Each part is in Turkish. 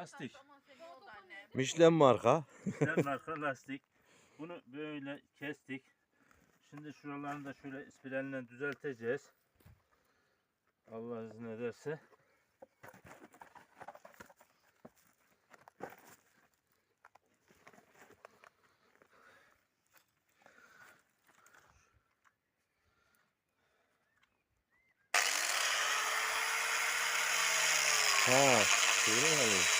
lastik. Michelin marka. Güzel marka lastik. Bunu böyle kestik. Şimdi şuralarını da şöyle spiralle düzelteceğiz. Allah izin ederse. Ha. Şöyle yani.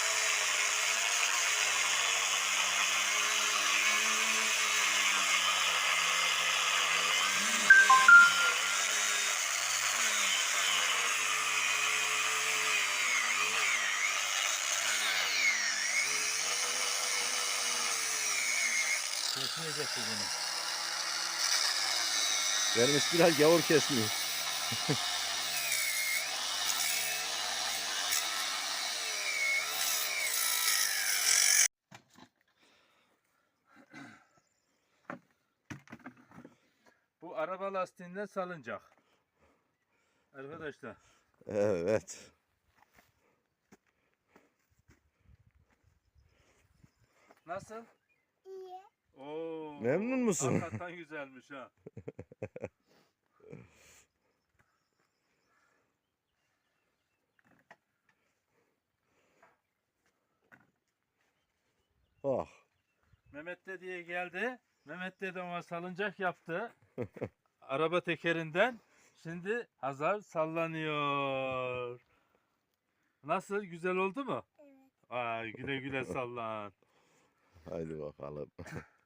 Kesmeyecek bu bunu. Benim ispiral gavur kesmiyor. Bu araba lastiğinden salıncak. Arkadaşlar. Evet. Nasıl? Memnun musun? Hakikaten güzelmiş ha. Ah. Mehmet de diye geldi. Mehmet de ona salıncak yaptı. Araba tekerinden. Şimdi Hazar sallanıyor. Nasıl? Güzel oldu mu? Evet. Ay güle güle sallan. Haydi bakalım.